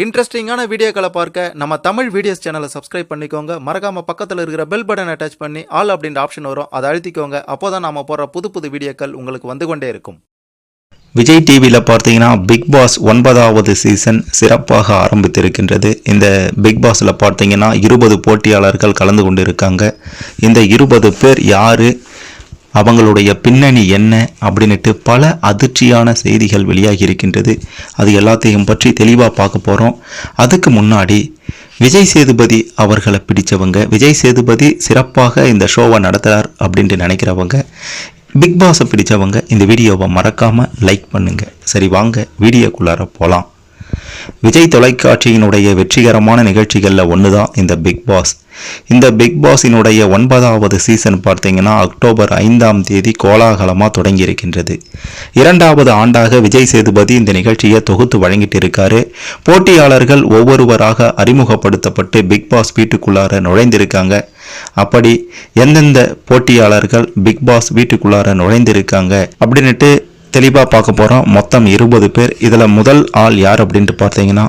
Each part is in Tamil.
இன்ட்ரெஸ்டிங்கான வீடியோக்களை பார்க்க நம்ம தமிழ் வீடியோஸ் சேனலை சப்ஸ்கிரைப் பண்ணிக்கோங்க. மறக்காம பக்கத்தில் இருக்கிற பெல் பட்டன் அட்டாச் பண்ணி ஆல் அப்படின்ற ஆப்ஷன் வரும். அதை அழுத்திக்கோங்க. அப்போதான் நாம போடுற புது புது வீடியோக்கள் உங்களுக்கு வந்து கொண்டே இருக்கும். விஜய் டிவியில் பார்த்தீங்கன்னா பிக் பாஸ் ஒன்பதாவது சீசன் சிறப்பாக ஆரம்பித்திருக்கின்றது. இந்த பிக் பாஸில் பார்த்தீங்கன்னா இருபது போட்டியாளர்கள் கலந்து கொண்டு இருக்காங்க இந்த இருபது பேர் யார்? அவங்களுடைய பின்னணி என்ன அப்படின்னுட்டு பல அதிர்ச்சியான செய்திகள் வெளியாகி இருக்கின்றது. அது எல்லாத்தையும் பற்றி தெளிவாக பார்க்க போகிறோம் அதுக்கு முன்னாடி விஜய் சேதுபதி அவர்களை பிடித்தவங்க விஜய் சேதுபதி சிறப்பாக இந்த ஷோவை நடத்துகிறார் அப்படின்ட்டு நினைக்கிறவங்க பிக் பாஸை பிடித்தவங்க இந்த வீடியோவை மறக்காமல் லைக் பண்ணுங்கள் சரி வாங்க வீடியோக்குள்ளார போகலாம் விஜய் தொலைக்காட்சியினுடைய வெற்றிகரமான நிகழ்ச்சிகளில் ஒன்று தான் இந்த பிக் பாஸ் இந்த பிக் பாஸினுடைய ஒன்பதாவது சீசன் பார்த்தீங்கன்னா அக்டோபர் ஐந்தாம் தேதி கோலாகலமாக தொடங்கி இருக்கின்றது இரண்டாவது ஆண்டாக விஜய் சேதுபதி இந்த நிகழ்ச்சியை தொகுத்து வழங்கிட்டு இருக்காரு. போட்டியாளர்கள் ஒவ்வொருவராக அறிமுகப்படுத்தப்பட்டு பிக் பாஸ் வீட்டுக்குள்ளார நுழைந்திருக்காங்க. அப்படி எந்தெந்த போட்டியாளர்கள் பிக் பாஸ் வீட்டுக்குள்ளார நுழைந்திருக்காங்க அப்படின்னுட்டு தெளிவாக பார்க்க போகிறோம் மொத்தம் இருபது பேர். இதில் முதல் ஆள் யார் அப்படின்ட்டு பார்த்தீங்கன்னா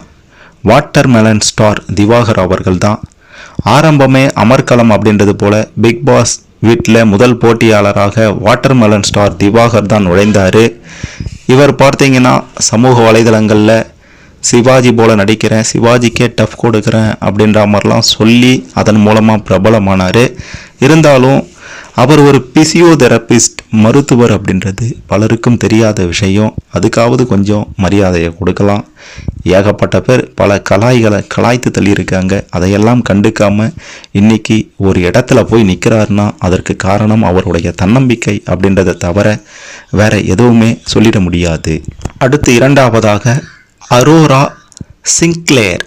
வாட்டர் மெலன் ஸ்டார் திவாகர் அவர்கள் தான். ஆரம்பமே அமர்கலம் அப்படின்றது போல பிக் பாஸ் வீட்டில் முதல் போட்டியாளராக வாட்டர் மெலன் ஸ்டார் திவாகர் தான் நுழைந்தார். இவர் பார்த்தீங்கன்னா சமூக வலைதளங்களில் சிவாஜி போல் நடிக்கிறேன் சிவாஜிக்கே டஃப் கொடுக்குறேன் அப்படின்ற மாதிரிலாம் சொல்லி அதன் மூலமாக பிரபலமானார். இருந்தாலும் அவர் ஒரு பிசியோதெரபிஸ்ட் மருத்துவர் அப்படின்றது பலருக்கும் தெரியாத விஷயம். அதுக்காவது கொஞ்சம் மரியாதையை கொடுக்கலாம். ஏகப்பட்ட பேர் பல கலாய்களை கலாய்த்து தள்ளியிருக்காங்க. அதையெல்லாம் கண்டுக்காம இன்னைக்கு ஒரு இடத்துல போய் நிற்கிறாருன்னா அதற்கு காரணம் அவருடைய தன்னம்பிக்கை அப்படின்றத தவிர வேற எதுவுமே சொல்லிட முடியாது. அடுத்து இரண்டாவதாக அரோரா சிங்க்ளேர்.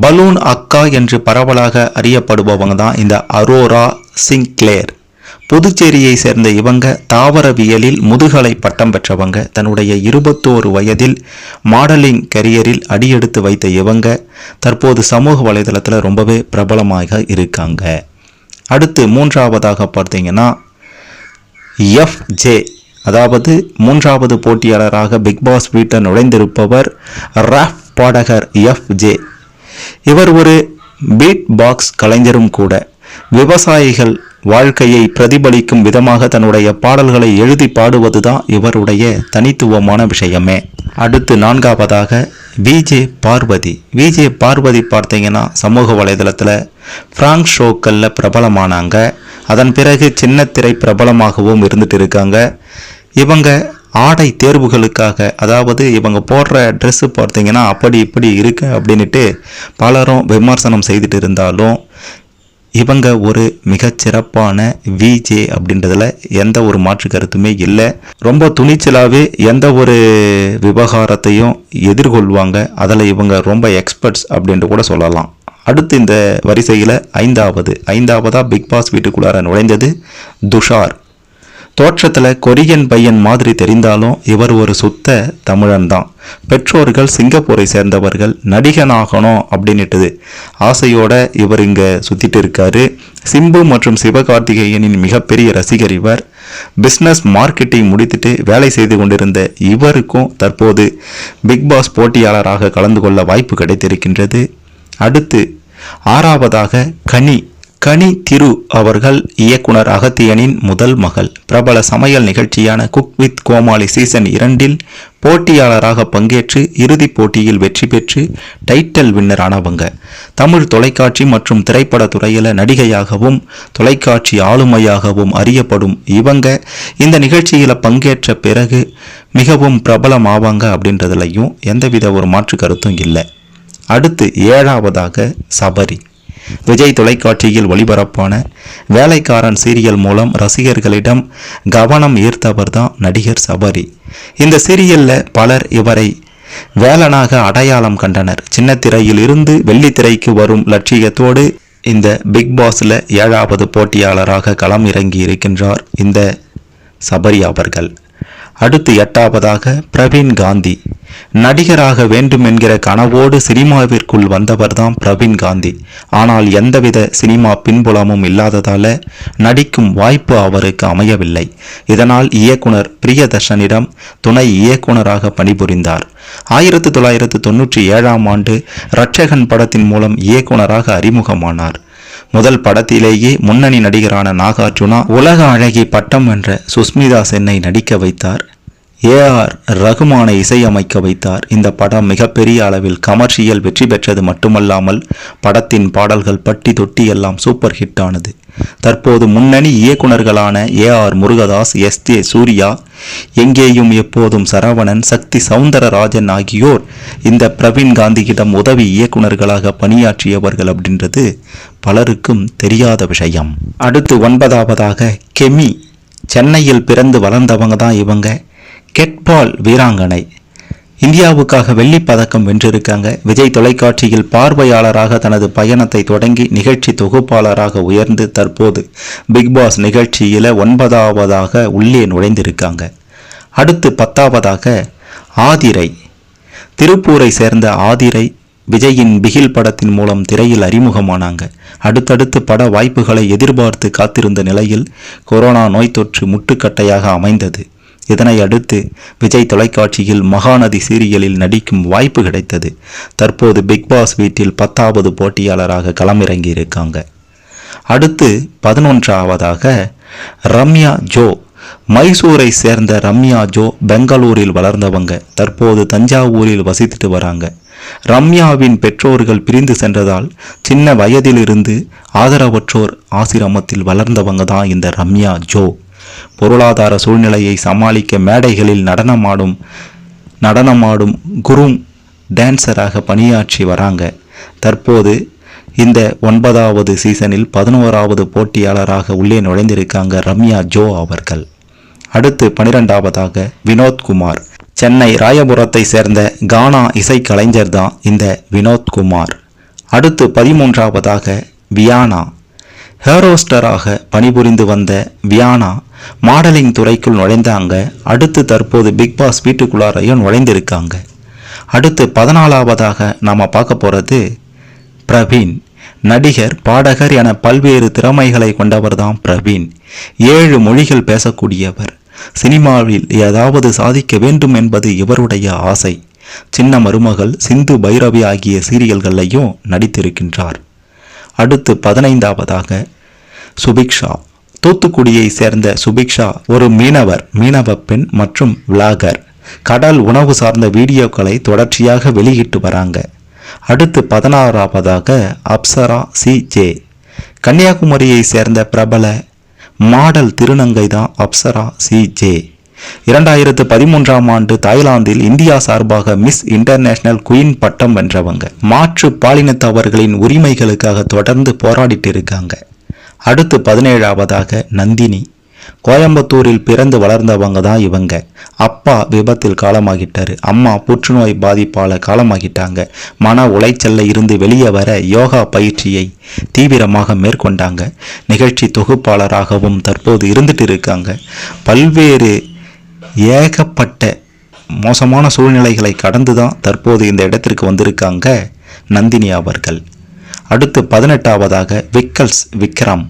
பலூன் அக்கா என்று பரவலாக அறியப்படுபவங்க தான் இந்த அரோரா சிங்க்ளேர். புதுச்சேரியை சேர்ந்த இவங்க தாவரவியலில் முதுகலை பட்டம் பெற்றவங்க. தன்னுடைய இருபத்தோரு வயதில் மாடலிங் கரியரில் அடியெடுத்து வைத்த இவங்க தற்போது சமூக வலைதளத்தில் ரொம்பவே பிரபலமாக இருக்காங்க. அடுத்து மூன்றாவதாக பார்த்தீங்கன்னா எஃப்ஜே அதாவது மூன்றாவது போட்டியாளராக பிக் பாஸ் வீட்டை நுழைந்திருப்பவர் ராஃப் பாடகர் எஃப்ஜே இவர் ஒரு பீட் பாக்ஸ் கலைஞரும் கூட. விவசாயிகள் வாழ்க்கையை பிரதிபலிக்கும் விதமாக தன்னுடைய பாடல்களை எழுதி பாடுவதுதான் இவருடைய தனித்துவமான விஷயமே. அடுத்து நான்காவதாக விஜே பார்வதி. விஜே பார்வதி பார்த்தீங்கன்னா சமூக வலைதளத்தில் ஃப்ராங்க் ஷோக்களில் பிரபலமானாங்க. அதன் பிறகு சின்னத்திரை பிரபலமாகவும் இருந்துட்டு இருக்காங்க இவங்க ஆடை தேர்வுகளுக்காக அதாவது இவங்க போடுற ட்ரெஸ்ஸு பார்த்தீங்கன்னா அப்படி இப்படி இருக்கு அப்படின்ட்டு பலரும் விமர்சனம் செய்துட்டு இருந்தாலும் இவங்க ஒரு மிகச்சிறப்பான விஜே அப்படின்றதுல எந்த ஒரு மாற்று கருத்துமே இல்லை. ரொம்ப துணிச்சலாகவே எந்த ஒரு விவகாரத்தையும் எதிர்கொள்வாங்க. அதில் இவங்க ரொம்ப எக்ஸ்பர்ட்ஸ் அப்படின்ட்டு கூட சொல்லலாம். அடுத்து இந்த வரிசையில் ஐந்தாவது. ஐந்தாவதாக பிக் பாஸ் வீட்டுக்குள்ளார நுழைந்தது துஷார். தோற்றத்தில் கொரியன் பையன் மாதிரி தெரிந்தாலும் இவர் ஒரு சுத்த தமிழன் தான் பெற்றோர்கள் சிங்கப்பூரை சேர்ந்தவர்கள் நடிகனாகணும் அப்படின்னுட்டுது. ஆசையோட இவர் இங்கே சுற்றிட்டு இருக்காரு. சிம்பு மற்றும் சிவகார்த்திகேயனின் மிகப்பெரிய ரசிகர் இவர். பிஸ்னஸ் மார்க்கெட்டிங் முடித்துட்டு வேலை செய்து கொண்டிருந்த இவருக்கும் தற்போது பிக் பாஸ் போட்டியாளராக கலந்து கொள்ள வாய்ப்பு கிடைத்திருக்கின்றது. அடுத்து ஆறாவதாக கனி கனி திரு அவர்கள் இயக்குனர் அகத்தியனின் முதல் மகள். பிரபல சமையல் நிகழ்ச்சியான குக் வித் கோமாளி சீசன் இரண்டில் போட்டியாளராக பங்கேற்று இறுதிப் போட்டியில் வெற்றி பெற்று டைட்டில் வின்னரானவங்க தமிழ் தொலைக்காட்சி மற்றும் திரைப்பட துறையில் நடிகையாகவும் தொலைக்காட்சி ஆளுமையாகவும் அறியப்படும் இவங்க இந்த நிகழ்ச்சியில் பங்கேற்ற பிறகு மிகவும் பிரபலமாவாங்க அப்படின்றதுலையும் எந்தவித ஒரு மாற்று கருத்தும் இல்லை. அடுத்து ஏழாவதாக சபரி. விஜய் தொலைக்காட்சியில் ஒளிபரப்பான வேலைக்காரன் சீரியல் மூலம் ரசிகர்களிடம் கவனம் ஈர்த்தவர் தான் நடிகர் சபரி. இந்த சீரியல்ல பலர் இவரை வேலனாக அடையாளம் கண்டனர். சின்னத்திரையில் இருந்து வெள்ளித்திரைக்கு வரும் லட்சியத்தோடு இந்த பிக் பாஸ்ல ஏழாவது போட்டியாளராக களம் இறங்கி இருக்கின்றார் இந்த சபரி அவர்கள். அடுத்து எட்டாவதாக பிரவீன் காந்தி. நடிகராக வேண்டும் என்கிற கனவோடு சினிமாவிற்குள் வந்தவர்தான் பிரவீன் காந்தி. ஆனால் எந்தவித சினிமா பின்புலமும் இல்லாததால நடிக்கும் வாய்ப்பு அவருக்கு அமையவில்லை. இதனால் இயக்குனர் பிரியதர்ஷனிடம் துணை இயக்குனராக பணிபுரிந்தார். ஆயிரத்து தொள்ளாயிரத்து தொன்னூற்றி ஏழாம் ஆண்டு ரட்சகன் படத்தின் மூலம் இயக்குனராக அறிமுகமானார். முதல் படத்திலேயே முன்னணி நடிகரான நாகார்ஜுனா உலக அழகி பட்டம் வென்ற சுஸ்மிதா சென்னை நடிக்க வைத்தார். ஏஆர் ரகுமானை இசையமைக்க வைத்தார். இந்த படம் மிகப்பெரிய அளவில் கமர்ஷியல் வெற்றி பெற்றது மட்டுமல்லாமல் படத்தின் பாடல்கள் பட்டி தொட்டி எல்லாம் சூப்பர் ஹிட் ஆனது. தற்போது முன்னணி இயக்குனர்களான R Murugadoss S J Suryah Engeyum Eppodhum Saravanan சக்தி சவுந்தரராஜன் ஆகியோர் இந்த பிரவீன் காந்தியிடம் உதவி இயக்குனர்களாக பணியாற்றியவர்கள் அப்படின்றது பலருக்கும் தெரியாத விஷயம். அடுத்து ஒன்பதாவதாக கெமி. சென்னையில் பிறந்து வளர்ந்தவங்க தான் இவங்க. கெட்பால் வீராங்கனை. இந்தியாவுக்காக வெள்ளி பதக்கம் வென்றிருக்காங்க. விஜய் தொலைக்காட்சியில் பார்வையாளராக தனது பயணத்தை தொடங்கி நிகழ்ச்சி தொகுப்பாளராக உயர்ந்து தற்போது பிக் பாஸ் நிகழ்ச்சியில் ஒன்பதாவதாக உள்ளே நுழைந்திருக்காங்க. அடுத்து பத்தாவதாக ஆதிரை. திருப்பூரை சேர்ந்த ஆதிரை விஜயின் பிகில் படத்தின் மூலம் திரையில் அறிமுகமானாங்க. அடுத்தடுத்து பட வாய்ப்புகளை எதிர்பார்த்து காத்திருந்த நிலையில் கொரோனா நோய் தொற்று முட்டுக்கட்டையாக அமைந்தது. இதனை அடுத்து விஜய் தொலைக்காட்சியில் மகாநதி சீரியலில் நடிக்கும் வாய்ப்பு கிடைத்தது. தற்போது பிக் பாஸ் வீட்டில் பத்தாவது போட்டியாளராக களமிறங்கி இருக்காங்க அடுத்து பதினொன்றாவதாக ரம்யா ஜோ. மைசூரை சேர்ந்த ரம்யா ஜோ பெங்களூரில் வளர்ந்தவங்க. தற்போது தஞ்சாவூரில் வசித்துட்டு வராங்க. ரம்யாவின் பெற்றோர்கள் பிரிந்து சென்றதால் சின்ன வயதிலிருந்து ஆதரவற்றோர் ஆசிரமத்தில் வளர்ந்தவங்க தான் இந்த ரம்யா ஜோ. பொருளாதார சூழ்நிலையை சமாளிக்க மேடைகளில் நடனமாடும் நடனமாடும் குரும் டான்சராக பணியாற்றி வராங்க. தற்போது இந்த ஒன்பதாவது சீசனில் பதினோராவது போட்டியாளராக உள்ளே நுழைந்திருக்காங்க ரம்யா ஜோ அவர்கள். அடுத்து பனிரெண்டாவதாக வினோத்குமார் சென்னை ராயபுரத்தை சேர்ந்த கானா இசைக்கலைஞர் தான் இந்த வினோத்குமார் அடுத்து பதிமூன்றாவதாக வியானா. ஹேரோஸ்டராக பணிபுரிந்து வந்த வியானா மாடலிங் துறைக்குள் நுழைந்தாங்க அடுத்து தற்போது பிக் பாஸ் வீட்டுக்குள்ளாரையும் நுழைந்திருக்காங்க. அடுத்து பதினாலாவதாக நாம் பார்க்க போகிறது பிரவீன். நடிகர் பாடகர் என பல்வேறு திறமைகளை கொண்டவர் தான் பிரவீன். ஏழு மொழிகள் பேசக்கூடியவர். சினிமாவில் ஏதாவது சாதிக்க வேண்டும் என்பது இவருடைய ஆசை. சின்ன மருமகள் சிந்து பைரவி ஆகிய சீரியல்களையும் நடித்திருக்கின்றார். அடுத்து பதினைந்தாவதாக சுபிக்ஷா. தூத்துக்குடியை சேர்ந்த சுபிக்ஷா ஒரு மீனவர் மீனவ பெண் மற்றும் விளாகர். கடல் உணவு சார்ந்த வீடியோக்களை தொடர்ச்சியாக வெளியிட்டு வராங்க. அடுத்து பதினாறாவதாக அப்சரா சி ஜே. கன்னியாகுமரியை சேர்ந்த பிரபல மாடல் திருநங்கை தான் அப்சரா சி ஜே. இரண்டாயிரத்து பதிமூன்றாம் ஆண்டு தாய்லாந்தில் இந்தியா சார்பாக மிஸ் இன்டர்நேஷனல் குயின் பட்டம் வென்றவங்க. மாற்று பாலினத்தவர்களின் உரிமைகளுக்காக தொடர்ந்து போராடிட்டு இருக்காங்க. அடுத்து பதினேழாவதாக நந்தினி. கோயம்புத்தூரில் பிறந்து வளர்ந்தவங்க தான் இவங்க. அப்பா விபத்தில் காலமாகிட்டாரு. அம்மா புற்றுநோய் பாதிப்பால் காலமாகிட்டாங்க. மன உளைச்சல்ல இருந்து வெளியே வர யோகா பயிற்சியை தீவிரமாக மேற்கொண்டாங்க. நிகழ்ச்சி தொகுப்பாளராகவும் தற்போது இருந்துட்டு இருக்காங்க பல்வேறு ஏகப்பட்ட மோசமான சூழ்நிலைகளை கடந்து தான் தற்போது இந்த இடத்திற்கு வந்திருக்காங்க நந்தினி அவர்கள். அடுத்து பதினெட்டாவதாக விக்கல்ஸ் விக்ரம்.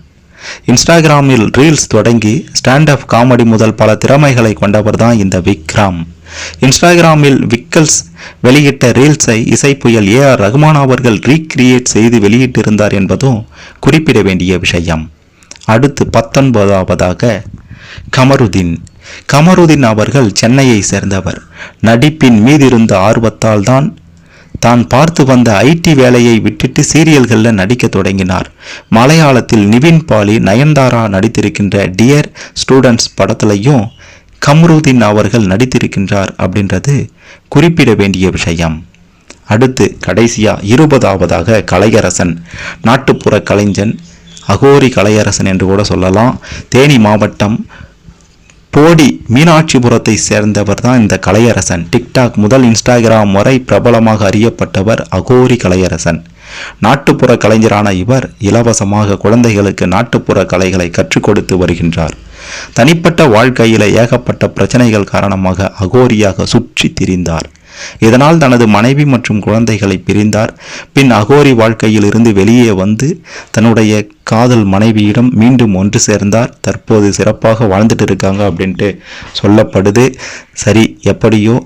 இன்ஸ்டாகிராமில் ரீல்ஸ் தொடங்கி ஸ்டாண்ட் அப் காமெடி முதல் பல திறமைகளை கொண்டவர் தான் இந்த விக்ரம். இன்ஸ்டாகிராமில் விக்கல்ஸ் வெளியிட்ட ரீல்ஸை இசைப்புயல் ஏ ஆர் ரகுமான் அவர்கள் ரீக்ரியேட் செய்து வெளியிட்டிருந்தார் என்பதும் குறிப்பிட வேண்டிய விஷயம். அடுத்து பத்தொன்பதாவதாக கமருதீன். கமருதீன் அவர்கள் சென்னையை சேர்ந்தவர். நடிப்பின் மீதிருந்த ஆர்வத்தால் தான் தான் பார்த்து வந்த ஐடி வேலையை விட்டுட்டு சீரியல்களில் நடிக்க தொடங்கினார். மலையாளத்தில் நிவின் பாலி நயன்தாரா நடித்திருக்கின்ற டியர் ஸ்டூடெண்ட்ஸ் படத்துலையும் கம்ருதீன் அவர்கள் நடித்திருக்கின்றார் அப்படின்றது குறிப்பிட வேண்டிய விஷயம். அடுத்து கடைசியா இருபதாவதாக கலையரசன் நாட்டுப்புற கலைஞன் அகோரி கலையரசன் என்று கூட சொல்லலாம். தேனி மாவட்டம் போடி மீனாட்சிபுரத்தை சேர்ந்தவர் தான் இந்த கலையரசன். டிக்டாக் முதல் இன்ஸ்டாகிராம் வரை பிரபலமாக அறியப்பட்டவர் அகோரி கலையரசன். நாட்டுப்புற கலைஞரான இவர் இலவசமாக குழந்தைகளுக்கு நாட்டுப்புற கலைகளை கற்றுக் கொடுத்து வருகின்றார். தனிப்பட்ட வாழ்க்கையில் ஏகப்பட்ட பிரச்சனைகள் காரணமாக அகோரியாக சுற்றி திரிந்தார். இதனால் தனது மனைவி மற்றும் குழந்தைகளை பிரிந்தார். பின் அகோரி வாழ்க்கையில் இருந்து வெளியே வந்து தன்னுடைய காதல் மனைவியிடம் மீண்டும் ஒன்று சேர்ந்தார். தற்போது சிறப்பாக வாழ்ந்துட்டு இருக்காங்க அப்படின்ட்டு சொல்லப்படுது. சரி எப்படியோ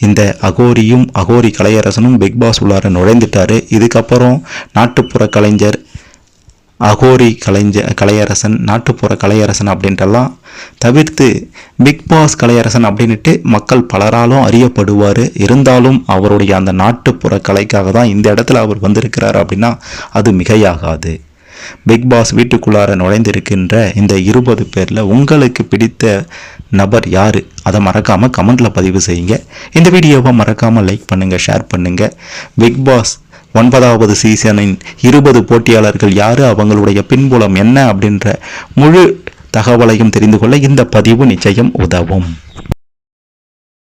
இந்த அகோரியும் அகோரி கலையரசனும் பிக் பாஸ் உள்ளார நுழைந்துட்டாரு. இதுக்கப்புறம் நாட்டுப்புற கலைஞர் அகோரி கலைஞ கலையரசன் நாட்டுப்புற கலையரசன் அப்படின்ட்டெல்லாம் தவிர்த்து பிக் பாஸ் கலையரசன் அப்படின்ட்டு மக்கள் பலராலும் அறியப்படுவார். இருந்தாலும் அவருடைய அந்த நாட்டுப்புற கலைக்காக தான் இந்த இடத்துல அவர் வந்திருக்கிறார் அப்படின்னா அது மிகையாகாது. பிக் பாஸ் வீட்டுக்குள்ளார நுழைந்திருக்கின்ற இந்த இருபது பேரில் உங்களுக்கு பிடித்த நபர் யார்? அதை மறக்காமல் கமெண்ட்டில் பதிவு செய்யுங்க. இந்த வீடியோவை மறக்காமல் லைக் பண்ணுங்கள் ஷேர் பண்ணுங்கள் பிக் பாஸ் ஒன்பதாவது சீசனின் இருபது போட்டியாளர்கள் யார்? அவங்களுடைய பின்புலம் என்ன? அப்படின்ற முழு தகவலையும் தெரிந்து கொள்ள இந்த பதிவு நிச்சயம் உதவும்.